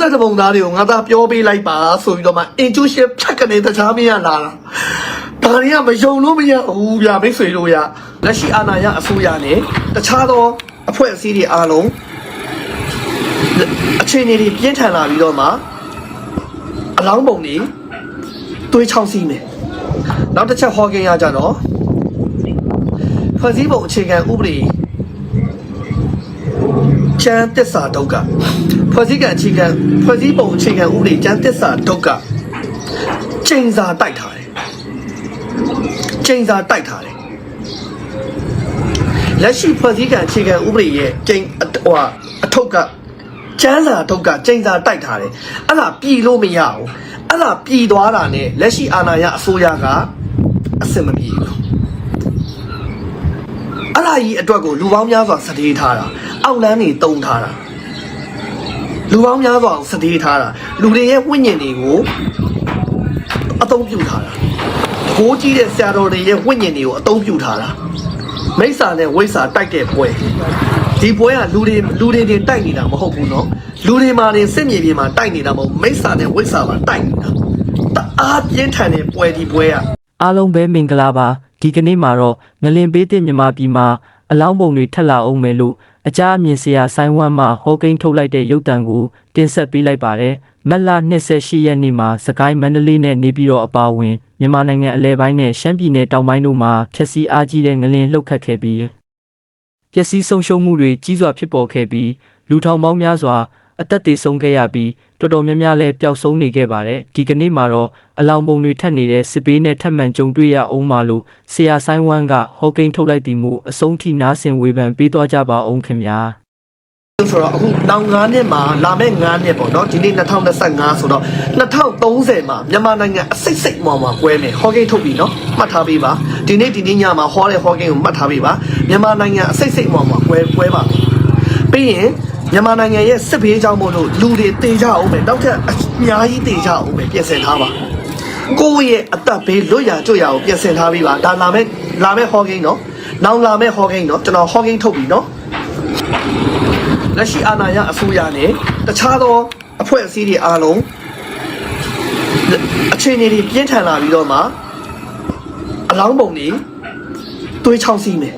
32ပုံသားတွေကိုငါသာပြောပေးလိုက်ပါဆိုပြီးတော့မှ intuition ဖြတ်ကနေတခြားမရလာတာဒါတွေကမယုံလို့မရဘူးဗျမိတ်ဆွေတို့ရလက်ရှိအာဏာရအစိုးရနဲ့တခြားသောအဖွဲ့အစည်းတွေအားလုံးအခြေအနေတွေပြင်းထန်လာပြီးတော့မှအလောင်းပုံတွေတွေးချောင်းစီးမယ်နောက်တစ်ချက်ဟောကိန်းရကြတော့ဖွဲ့စည်းပုံအခြေခံဥပဒေကျမ်းသစ္စာဒုက္ခ ဖွဲ့စည်းကအခြေခံဖွဲ့စည်းပုံအခြေခံဥပဒေကျမ်းသစ္စာဒုက္ခချိန်စာတိုက်ထားတယ်ချိန်စာတိုက်ထားတယ်လက်ရှိဖွဲ့စည်းကအခြေခံဥပဒေရဲ့ချိန်ဟိုဟာအထုပ်ကကျမ်းစာဒုက္ခချိန်စာတိုက်ထားတယ်အဲ့ဒါပြည်လို့မရဘူးအဲ့ဒါပြည်သွားတာနဲ့လက်ရှိအာဏာရအစိုးရကအစင်မပြေဘူးအဲ့ဒါကြီးအတွက်ကိုလူပေါင်းများစွာစတေးထားတာအောက်လန်းနေတုံထားတာ လူပေါင်းများစွာစတေးထားတာလူတွေရဲ့ဝိညာဉ်တွေကိုအသုံးပြုထားတာတကိုးကြီးတဲ့ဆရာတော်တွေရဲ့ဝိညာဉ်တွေကိုအသုံးပြုထားတာမိစ္ဆာနဲ့ဝိစ္ဆာတိုက်တဲ့ပွဲဒီပွဲကလူတွေလူတွေတင်တိုက်နေတာမဟုတ်ဘူးเนาะလူတွေမှာနေစစ်မြေပြင်မှာတိုက်နေတာမဟုတ်မိစ္ဆာနဲ့ဝိစ္ဆာမှာတိုက်နေတာတအားပြင်းထန်တဲ့ပွဲဒီပွဲက အားလုံးပဲမင်္ဂလာပါဒီကနေ့မှာတော့ငလင်ပေးတဲ့မြန်မာပြည်မှာအလောင်းပုံတွေထက်လာအောင်မယ်လို့ အကြအမြင်ဆရာဆိုင်းဝမ်မှဟောကိန်းထုတ်လိုက်တဲ့ရုပ်တံကိုတင်ဆက်ပေးလိုက်ပါတယ်မက်လာ28ရက်နေ့မှာစကိုင်းမန္တလေးနဲ့နေပြည်တော်အပါအဝင်မြန်မာနိုင်ငံအလဲပိုင်းနဲ့ရှမ်းပြည်နယ်တောင်ပိုင်းတို့မှာဖျက်ဆီးအားကြီးတဲ့ငလင်လှုပ်ခတ်ခဲ့ပြီးပျက်စီးဆုံးရှုံးမှုတွေကြီးစွာဖြစ်ပေါ်ခဲ့ပြီးလူထောင်ပေါင်းများစွာအသက်သေဆုံးခဲ့ရပြီး တော်တော်များများလည်းပျောက်ဆုံးနေခဲ့ပါတယ်ဒီကနေ့မှာတော့အလောင်းပုံတွေထက်နေတဲ့စစ်ပေးနဲ့ထပ်မံကြုံတွေ့ရအောင်ပါလို့ဆရာဆိုင်ဝမ်ကဟောကိန်းထုတ်လိုက်သည်မူအဆုံးထိနားဆင်ဝေဖန်ပေးသွားကြပါအောင်ခင်ဗျာဆိုတော့အခုနောင်9နှစ်မှာလာမယ့်9နှစ်ပေါ့နော်ဒီနေ့2025ဆိုတော့2030မှာမြန်မာနိုင်ငံအစိတ်စိတ်မောင်မှာကွဲမယ်ဟောကိန်းထုတ်ပြီနော်မှတ်ထားပေးပါဒီနေ့ဒီနေ့ညမှာဟောတဲ့ဟောကိန်းကိုမှတ်ထားပေးပါမြန်မာနိုင်ငံအစိတ်စိတ်မောင်မှာကွဲကွဲပါမယ်ပြီးရင် မြန်မာနိုင်ငံရဲ့စစ်ဘေးကြောင့်မို့လို့လူတွေတေကြအောင်မယ်နောက်ထပ်အများကြီးတေကြအောင်မယ်ပြင်ဆင်ထားပါကိုယ့်ရဲ့အသက်ဘေးလွတ်ရာကျွတ်ရာကိုပြင်ဆင်ထားပေးပါဒါလာမယ့်လာမယ့်ဟောကိန်းနော်နောင်လာမယ့်ဟောကိန်းနော်ကျွန်တော်ဟောကိန်းထုတ်ပြီနော်လက်ရှိအာဏာရအစိုးရနဲ့တခြားသောအဖွဲ့အစည်းတွေအားလုံးအခြေအနေတွေပြင်းထန်လာပြီးတော့မှအလောင်းပုံတွေတွေးချောင်းစီးမယ်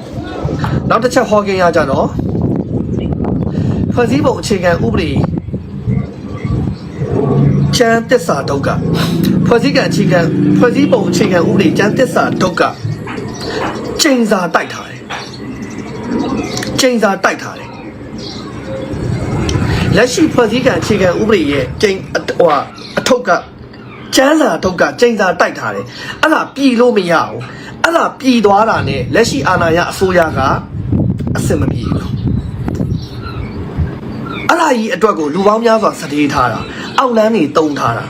နောက်တစ်ချက်ဟောကိန်းရကြတော့ ဖွဲ့စည်းပုံအခြေခံဥပဒေကျမ်းသစ္စာဒုက္ခဖွဲ့စည်းကအခြေခံဖွဲ့စည်းပုံအခြေခံဥပဒေကျမ်းသစ္စာဒုက္ခချိန်စာတိုက်ထားတယ်ချိန်စာတိုက်ထားတယ်လက်ရှိဖွဲ့စည်းကအခြေခံဥပဒေရဲ့ကျင်းဟိုဟာအထုပ်ကကျန်းစာအထုပ်ကကျင်းစာတိုက်ထားတယ်အဲ့ဒါပြည်လို့မရဘူးအဲ့ဒါပြည်သွားတာနဲ့လက်ရှိအာဏာရအစိုးရကအစင်မပြေဘူး အဲ့ဒါကြီးအတွက်ကိုလူပေါင်းများစွာစတေးထားတာအောက်လန်းနေတုံထားတာ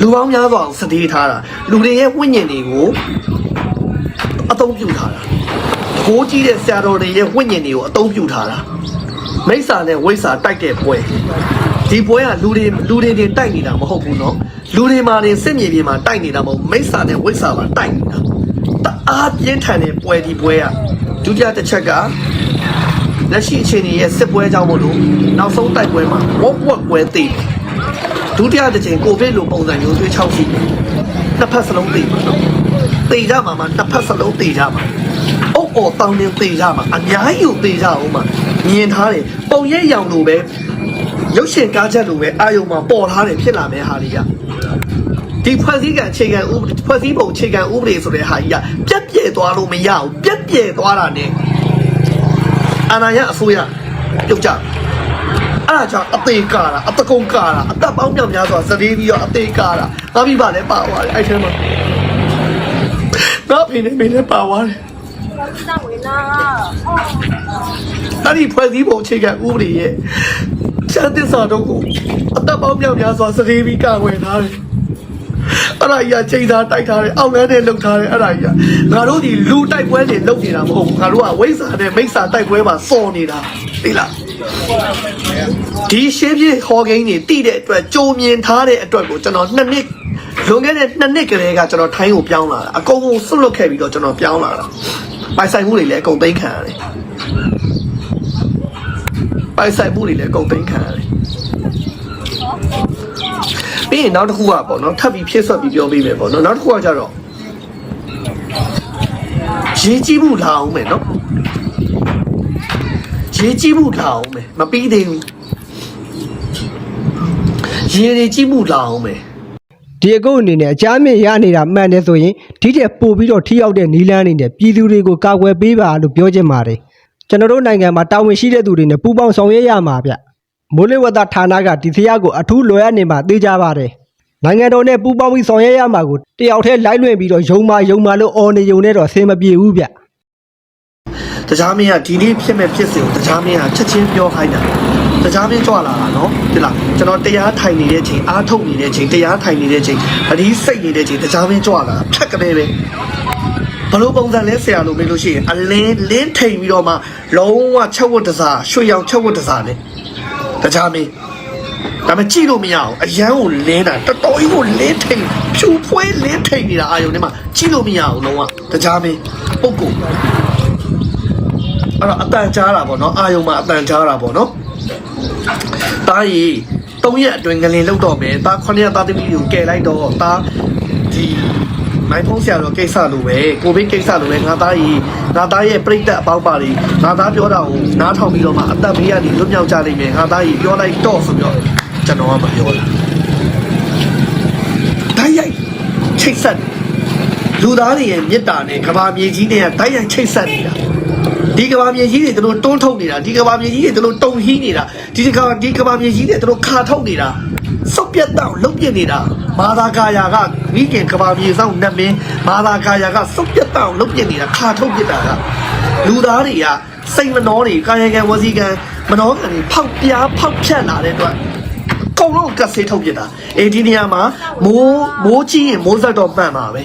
လူပေါင်းများစွာစတေးထားတာလူတွေရဲ့ဝိညာဉ်တွေကိုအသုံးပြုထားတာတကိုးကြီးတဲ့ဆရာတော်တွေရဲ့ဝိညာဉ်တွေကိုအသုံးပြုထားတာ မိစ္ဆာနဲ့ဝိစ္ဆာတိုက်တဲ့ပွဲဒီပွဲကလူတွေလူတွေတင်တိုက်နေတာမဟုတ်ဘူးเนาะလူတွေမှာနေစစ်မြေပြင်မှာတိုက်နေတာမဟုတ်မိစ္ဆာနဲ့ဝိစ္ဆာမှာတိုက်နေတာတအားပြင်းထန်တဲ့ပွဲဒီပွဲကဒုတိယတစ်ချက်က လက်ရှိအခြေအနေရဲ့စစ်ပွဲကြောင့်မို့လို့နောက်ဆုံးတိုက်ပွဲမှာဝက်ဝက်ပွဲသိတယ်ဒုတိယတစ်ချိန်ကိုဗစ်လိုပုံစံမျိုးသွေးချောက်ရှိတယ်တစ်ဖက်စလုံးသိမှာနော်သိကြမှာမှာတစ်ဖက်စလုံးသိကြမှာအုတ်အော်တောင်းနေသေးကြမှာအများကြီးကိုသေးကြအောင်မှာမြင်ထားတယ်ပုံရိပ်ရောင်လိုပဲရုပ်ရှင်ကားချက်လိုပဲအာယုံမှာပေါ်ထားတယ်ဖြစ်လာမယ်ဟာလေးကဒီဖွဲ့စည်းကအခြေခံဥပဒေဖွဲ့စည်းပုံအခြေခံဥပဒေဆိုတဲ့ဟာကြီးကပြက်ပြဲသွားလို့မရဘူးပြက်ပြဲသွားတာ ਨੇ အာဏာရအစိုးရပြုတ်ကြအဲ့ဒါကြောင့်အသေးကာတာအတကုံကာတာအသက်ပေါင်းမြောက်များစွာစတေးပြီးတော့အသေးကာတာငါမိဘလည်းပါသွားတယ်အဲ့ထဲမှာငါဖေနဲ့မေလည်းပါသွားတယ်အဲ့ဒီဖွဲ့စည်းပုံအခြေခံဥပဒေရဲ့ချမ်းသစ္စာတို့ကိုအသက်ပေါင်းမြောက်များစွာစတေးပြီးကာဝယ်ထားတယ် အဲ့ဒါကြီးကချိန်သာတိုက်ထားတယ်အောက်လန်းနဲ့လှုပ်ထားတယ်အဲ့ဒါကြီးကငါတို့ဒီလူတိုက်ပွဲတွေလုပ်နေတာမဟုတ်ဘူးငါတို့ကဝိဇ္ဇာနဲ့မိစ္ဆာတိုက်ပွဲမှာစော်နေတာသိလားဒီရှင်းပြဟောကိန်းတွေတိတဲ့အတွက်ကြုံမြင်ထားတဲ့အတွက်ကိုကျွန်တော်နှစ်နှစ်လွန်ခဲ့တဲ့နှစ်နှစ်ကလေးကကျွန်တော်ထိုင်းကိုပြောင်းလာတာအကုန်လုံးဆွတ်လွတ်ခဲ့ပြီးတော့ကျွန်တော်ပြောင်းလာတာပိုင်ဆိုင်မှုတွေလည်းအကုန်သိမ်းခံရတယ်ပိုင်ဆိုင်မှုတွေလည်းအကုန်သိမ်းခံရတယ် ပြီးရင်နောက်တစ်ခုကပေါ့နော်ထပ်ပြီးဖြည့်ဆွတ်ပြီးပြောပေးမယ်ပေါ့နော်နောက်တစ်ခုကကြတော့ရေးကြည့်မှုလာအောင်မယ်နော်ရေးကြည့်မှုလာအောင်မယ်မပြီးသေးဘူးရေးနေကြည့်မှုလာအောင်မယ်ဒီအကုတ်အနေနဲ့အကြမ်းမြင့်ရနေတာမှန်တယ်ဆိုရင်ဒီတဲ့ပို့ပြီးတော့ထိရောက်တဲ့နီလန်းအနေနဲ့ပြည်သူတွေကိုကာကွယ်ပေးပါလို့ပြောချင်ပါတယ်ကျွန်တော်တို့နိုင်ငံမှာတာဝန်ရှိတဲ့သူတွေနဲ့ပူးပေါင်းဆောင်ရွက်ရမှာဗျ မိုးလေဝသဌာနကဒီတရားကိုအထူးလွယ်ရနေမှာသိကြပါတယ်နိုင်ငံတော်နဲ့ပူးပေါင်းပြီးဆောင်ရွက်ရမှာကိုတယောက်တည်းလိုက်လွင်ပြီးတော့ယုံမာယုံမာလို့အော်နေယုံနေတော့အဆင်မပြေဘူးဗျတခြားမင်းကဒီနေ့ဖြစ်မဲ့ဖြစ်စဉ်ကိုတခြားမင်းကချက်ချင်းပြောခိုင်းတာတခြားမင်းကြွလာတာနော်ဒီလားကျွန်တော်တရားထိုင်နေတဲ့ချိန်အားထုတ်နေတဲ့ချိန်တရားထိုင်နေတဲ့ချိန်အဒီစိတ်နေတဲ့ချိန်တခြားမင်းကြွလာတာဖြတ်ကလေးပဲဘလို့ပုံစံလဲဆရာလို့မေးလို့ရှိရင်အလင်းလင်းထိန်ပြီးတော့မှလုံးဝချက်ဝတ်တစားရွှေရောင်ချက်ဝတ်တစားနဲ့ တခြားမင်းဒါပေမဲ့ကြည့်လို့မရအောင်အရန်ကိုလင်းတာတော်တော်ကြီးကိုလင်းထိန်ဖြူဖွဲလင်းထိန်နေတာအာယုန်ထဲမှာကြည့်လို့မရအောင်လုံးဝတခြားမင်းပုတ်ကုန်အဲ့တော့အတန်ကြားတာပေါ့နော်အာယုံမှာအတန်ကြားတာပေါ့နော်တားရီ၃ရက်အတွင်းကလေးလောက်တော့မယ်တား9ရက်သားသမီးကိုကယ်လိုက်တော့တားဒီ မိုင်းဖုံးဆရာတော်ကိစ္စလိုပဲကိုဗစ်ကိစ္စလိုပဲငါသားရီငါသားရဲ့ပြိတ္တအပေါင်းပါတွေငါသားပြောတာကိုနားထောင်ပြီးတော့မှအသက်ဘေးကနေလွတ်မြောက်ကြလိမ့်မယ်ငါသားရီပြောလိုက်တော့ဆိုပြီးတော့ကျွန်တော်ကမပြောလားတိုင်းရိုက်ချိတ်ဆက်လူသားတွေရဲ့မေတ္တာနဲ့ကဘာမြေကြီးနဲ့တိုင်းရိုက်ချိတ်ဆက်နေတာဒီကဘာမြေကြီးတွေတို့တွန်းထုတ်နေတာဒီကဘာမြေကြီးတွေတို့တုံဟီးနေတာဒီကဘာဒီကဘာမြေကြီးတွေတို့ခါထုတ်နေတာ စုပ်ပြတ်တော့လုတ်ပြစ်နေတာမာသာကာယာကမိခင်ကဘာမြေဆောင်နတ်မင်းမာသာကာယာကစုပ်ပြတ်တော့လုတ်ပြစ်နေတာခါထုတ်ပြစ်တာကလူသားတွေကစိတ်မနှောတွေကာယကံဝစီကံမနှောကံတွေဖောက်ပြားဖောက်ဖြတ်လာတဲ့အတွက်အကုန်လုံးကတ်ဆေးထုတ်ပြစ်တာအေဒီနေရာမှာမိုးမိုးကြီးရင်မိုးဆက်တော့မှန်ပါပဲ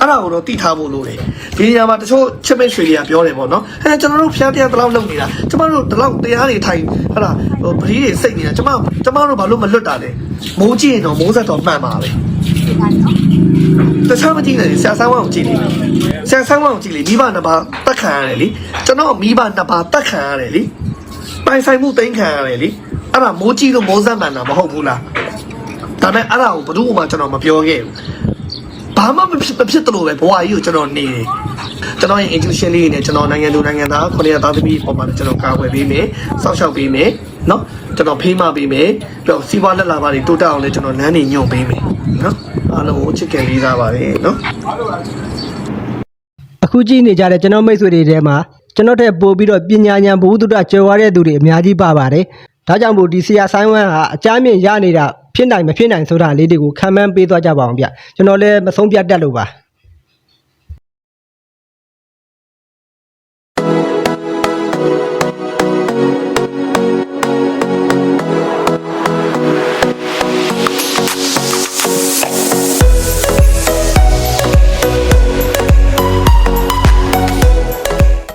အဲ့ဒါကိုတော့တိထားဖို့လိုတယ်ဒီနေရာမှာတချို့ချစ်မိတ်ဆွေတွေကပြောတယ်ပေါ့နော်အဲကျွန်တော်တို့ဖျားတရားတလောက်လုပ်နေတာကျမတို့တလောက်တရားတွေထိုင်ဟဲ့လားဟိုပရိတွေစိတ်နေတာကျမကျမတို့ဘာလို့မလွတ်တာလဲမိုးကြည့်ရင်တော့မိုးဆက်တော့မှန်ပါပဲတခြားမကြည့်နဲ့ဆရာဆန်းဝအောင်ကြည့်လေဆရာဆန်းဝအောင်ကြည့်လေမိဘနှစ်ပါးတက်ခံရတယ်လေကျွန်တော်မိဘနှစ်ပါးတက်ခံရတယ်လေပိုင်ဆိုင်မှုတိမ့်ခံရတယ်လေအဲ့ဒါမိုးကြည့်လို့မိုးဆက်မှန်တာမဟုတ်ဘူးလားဒါပေမဲ့အဲ့ဒါကိုဘယ်သူမှကျွန်တော်မပြောခဲ့ဘူးဘာ မှမဖြစ်မဖြစ်တလို့ပဲဘဝကြီးကိုကျွန်တော်နေတယ်ကျွန်တော်ရဲ့ institution လေးနဲ့ကျွန်တော်နိုင်ငံသူနိုင်ငံသားခုနှစ်သားသမီးပေါ်မှာကျွန်တော်ကာဝယ်ပေးမယ်စောင့်ရှောက်ပေးမယ်နော်ကျွန်တော်ဖေးမပေးမယ်ပြီးတော့စီးပွားလက်လာပါတွေတိုးတက်အောင်လည်းကျွန်တော်လမ်းတွေညွှန်ပေးမယ်နော်အားလုံးကိုချစ်ခင်လေးစားပါတယ်နော်အခုကြည့်နေကြတဲ့ကျွန်တော်မိတ်ဆွေတွေထဲမှာကျွန်တော်တဲ့ပို့ပြီးတော့ပညာဉာဏ်ဘုဒ္ဓတကျော်ရတဲ့သူတွေအများကြီးပါပါတယ်ဒါကြောင့်မို့ဒီဆရာဆိုင်ဝမ်ဟာအကြမ်းမြင့်ရနေတာ ဖြစ်နိုင်မဖြစ်နိုင်ဆိုတာလေးတွေကိုခံမှန်းပေးသွားကြပါအောင်ဗျကျွန်တော်လည်းမဆုံးပြတ်တတ်လို့ပါ